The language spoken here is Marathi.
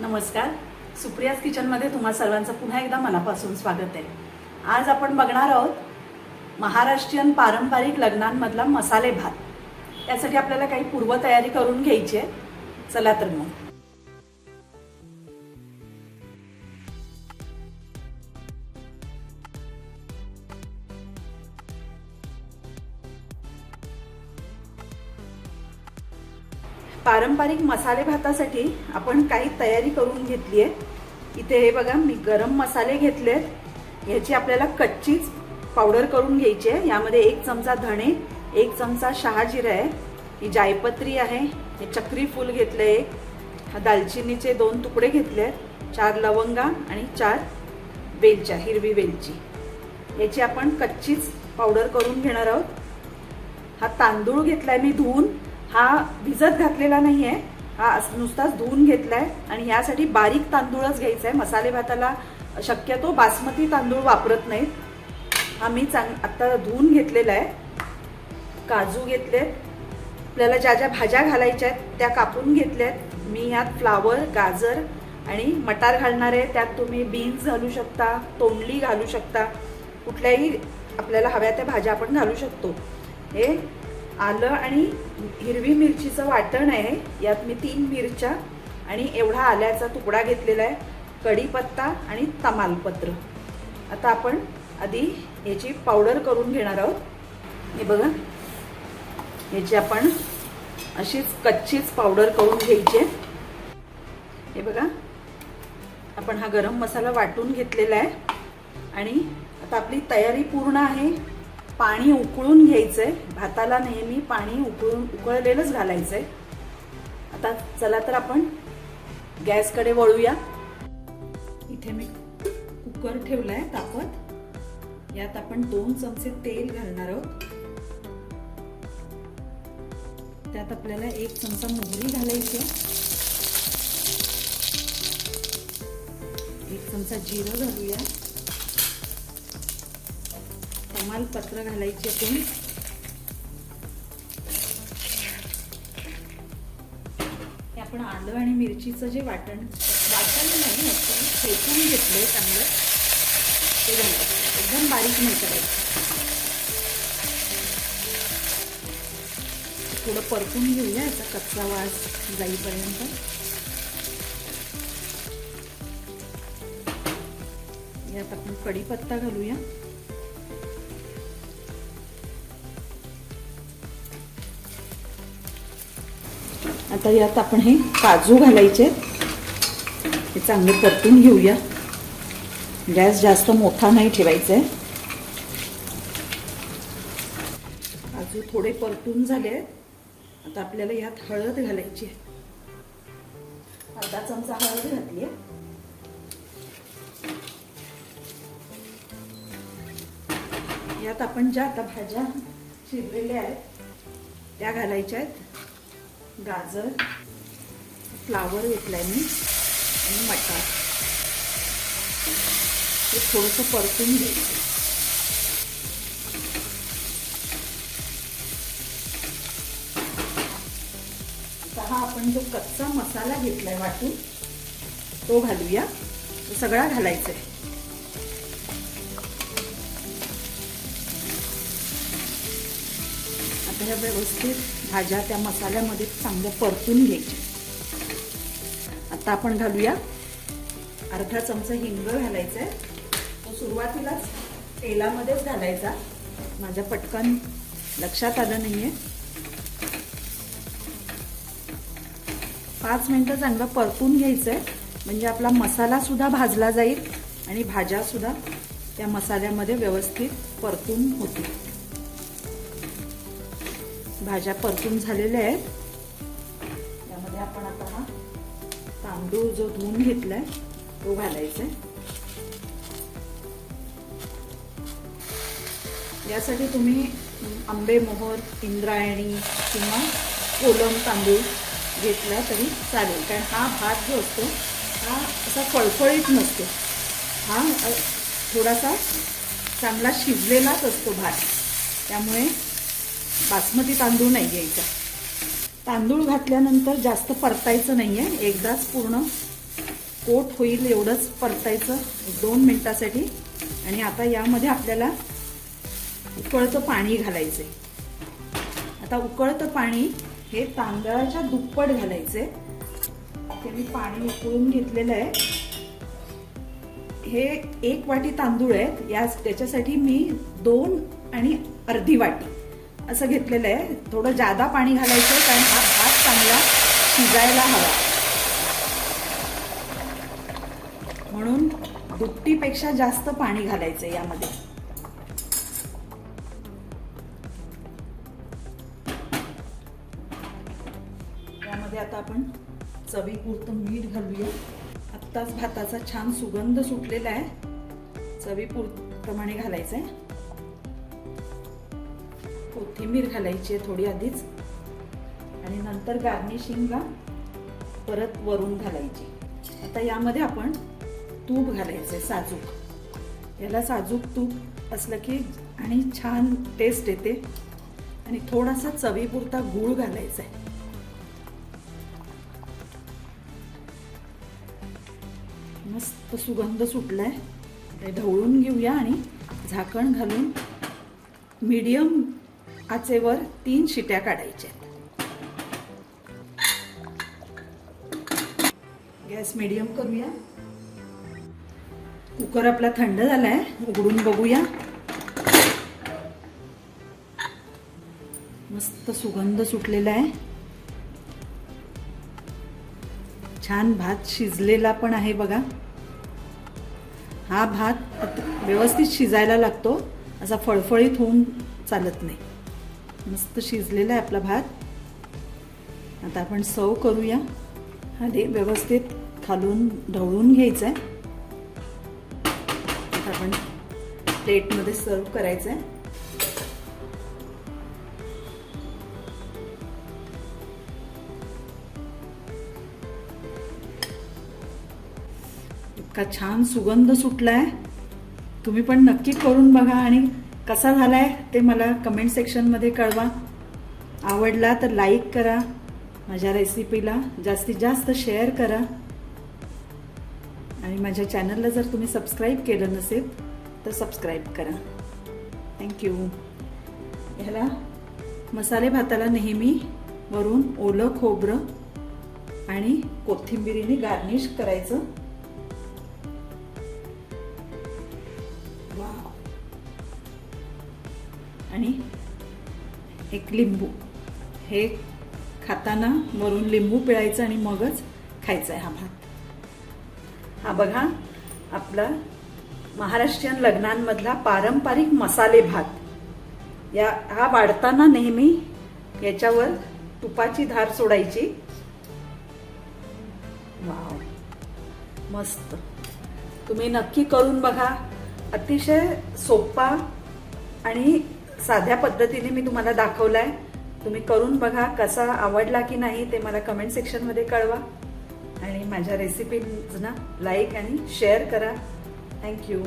नमस्कार. सुप्रियाज किचनमध्ये तुम्हा सर्वांचं पुन्हा एकदा मनापासून स्वागत आहे. आज आपण बघणार आहोत महाराष्ट्रीयन पारंपरिक लग्नांमधला मसाले भात. यासाठी आपल्याला काही पूर्वतयारी करून घ्यायची आहे. चला तर मग. पारंपरिक मसाले भातासाठी आपण काही तयारी करून घेतली आहे. इथे हे बघा मी गरम मसाले घेतले आहेत ह्याची आपल्याला कच्चीच पावडर करून घ्यायची आहे. यामध्ये एक चमचा धणे एक चमचा शहाजिरा आहे. ही जायपत्री आहे. हे चक्री फूल घेतलं एक. दालचिनीचे दोन तुकडे घेतले आहेत चार लवंगा आणि चार वेलच्या हिरवी वेलची. याची आपण कच्चीच पावडर करून घेणार आहोत. हा तांदूळ घेतलाय मी धुवून. हा भिजत घातलेला नाही आहे हा अस- नुसताच धुवून घेतलाय आणि यासाठी बारीक तांदूळच घ्यायचा आहे मसाले भाताला शक्यतो बासमती तांदूळ वापरत नाहीत. हा मी चांग आत्ता धुवून घेतलेला आहे. काजू घेतलेत. आपल्याला ज्या ज्या भाज्या घालायच्या आहेत त्या कापून घेतल्यात. मी यात फ्लावर गाजर आणि मटार घालणार आहे. त्यात तुम्ही बीन्स घालू शकता तोंडली घालू शकता. कुठल्याही आपल्याला हव्या त्या भाज्या आपण घालू शकतो. हे आलं आणि हिरवी मिरचीचं वाटण आहे. यात मी तीन मिरच्या आणि एवढा आल्याचा तुकडा घेतलेला आहे. कढीपत्ता आणि तमालपत्र. आता आपण आधी याची पावडर करून घेणार आहोत. हे बघा. याची आपण अशीच कच्चीच पावडर करून घ्यायची आहे. हे बघा. आपण हा गरम मसाला वाटून घेतलेला आहे. आणि आता आपली तयारी पूर्ण आहे. पाणी उकळून घ्यायचंय. भाताला नेहमी पाणी उकळून उकळलेलंच घालायचंय. आता चला तर आपण गॅसकडे वळूया. इथे मी कुकर ठेवलाय तापत. यात आपण दोन चमचे तेल घालणार आहोत. त्यात आपल्याला एक चमचा मोहरी घालायची आहे. एक चमचा जिरं घालूया. तमालपत्र घालायचे आपण हे आपण आलं आणि मिरचीचं जे वाटण वाटण नाही असं घेतलं आहे चांगलं. ते घालायचं एकदम बारीक नाही करायचं. थोडं परतून घेऊया याचा कच्चा वास जाईपर्यंत. यात आपण कढीपत्ता घालूया. आता यात आपण हे काजू घालायचे. हे चांगले परतून घेऊया. गॅस जास्त मोठा नाही ठेवायचा आहे काजू थोडे परतून झाले. आहेत आता आपल्याला यात हळद घालायची आहे. अर्धा चमचा हळद घातली आहे यात आपण ज्या आता भाज्या शिजलेल्या आहेत त्या घालायच्या आहेत. गाजर फ्लावर घेतलाय मी आणि मटार. हे थोडंसं परतून घ्यायचं आता हा आपण जो कच्चा मसाला घेतलाय वाटून तो घालूया. तो सगळा घालायचा आहे आता ह्या व्यवस्थित भाज्या त्या मसाल्यामध्ये चांगल्या परतून घ्यायच्या. आता आपण घालूया. अर्धा चमचा हिंग घालायचा आहे तो सुरुवातीलाच तेलामध्येच घालायचा. माझ्या पटकन लक्षात आलं नाहीये. पाच मिनटं चांगलं परतून घ्यायचं आहे म्हणजे आपला मसाला सुद्धा भाजला जाईल आणि भाज्या सुद्धा त्या मसाल्यामध्ये व्यवस्थित परतून होतील. भाज्या परतून झालेल्या आहेत. त्यामध्ये आपण आता हा तांदूळ जो धुवून घेतलाय तो घालायचा आहे यासाठी तुम्ही आंबे मोहर इंद्रायणी किंवा कोलम तांदूळ घेतला तरी चालेल. कारण हा भात जो असतो हा असा फळफळीत नसतो. हा थोडासा चांगला शिजलेलाच असतो भात. त्यामुळे बासमती तांदूळ नाही घ्यायचा. तांदूळ घातल्यानंतर जास्त परतायचं नाही आहे एकदाच पूर्ण कोट होईल एवढंच परतायचं. दोन मिनिटासाठी. आणि आता यामध्ये आपल्याला उकळतं पाणी घालायचे आता उकळतं पाणी हे तांदळाच्या दुप्पट घालायचे ते मी पाणी उकळून घेतलेलं आहे. हे एक वाटी तांदूळ आहेत. या त्याच्यासाठी मी दोन आणि अर्धी वाटी. असं घेतलेलं आहे. थोडं जादा पाणी घालायचं कारण हा भात चांगला शिजायला हवा. म्हणून दुपटीपेक्षा जास्त पाणी घालायचं यामध्ये. यामध्ये आता आपण चवीपुरतं मीठ घालूया. आत्ताच भाताचा छान सुगंध सुटलेला आहे. चवीपुरप्रमाणे घालायचं आहे कोथिंबीर घालायची आहे थोडी आधीच. आणि नंतर गार्निशिंगला परत वरून घालायची. आता यामध्ये आपण तूप घालायचं आहे साजूक. याला साजूक तूप असलं की आणि छान टेस्ट येते. आणि थोडासा चवीपुरता गूळ घालायचा आहे मस्त सुगंध सुटलाय. ते ढवळून घेऊया आणि झाकण घालून मीडियम आचेवर तीन शिट्या काढायच्या गॅस मिडियम करूया. कुकर आपला थंड झालाय उघडून बघूया. मस्त सुगंध सुटलेला आहे. छान भात शिजलेला पण आहे बघा. हा भात व्यवस्थित शिजायला लागतो असा फळफळीत होऊन चालत नाही. मस्त शिजलेला आहे आपला भात. आता आपण सव करूया. आधी व्यवस्थित खालून ढवळून घ्यायचं आहे आता आपण प्लेटमध्ये सर्व करायचं आहे इतका छान सुगंध सुटला आहे तुम्ही पण नक्की करून बघा आणि कसा झालाय ते मला कमेंट सेक्शनमध्ये कळवा. आवडला तर लाईक करा. माझ्या रेसिपीला जास्तीत जास्त शेअर करा. आणि माझ्या चॅनलला जर तुम्ही सबस्क्राईब केलं नसेल तर सबस्क्राईब करा. थँक्यू ह्याला मसाले भाताला नेहमी वरून ओलं खोबरं आणि कोथिंबिरीने गार्निश करायचं. आणि एक लिंबू. हे खाताना वरून लिंबू पिळायचं आणि मगच खायचा आहे हा भात. हा बघा आपला महाराष्ट्रीयन लग्नांमधला पारंपरिक मसाले भात. या हा वाढताना नेहमी याच्यावर तुपाची धार सोडायची. वाव मस्त. तुम्ही नक्की करून बघा. अतिशय सोपा आणि साध्या पद्धतीने मी तुम्हाला दाखवलाय. तुम्ही करून बघा कसा आवडला की नाही ते मला कमेंट सेक्शनमध्ये कळवा. आणि माझ्या रेसिपीजना लाईक आणि शेअर करा. Thank you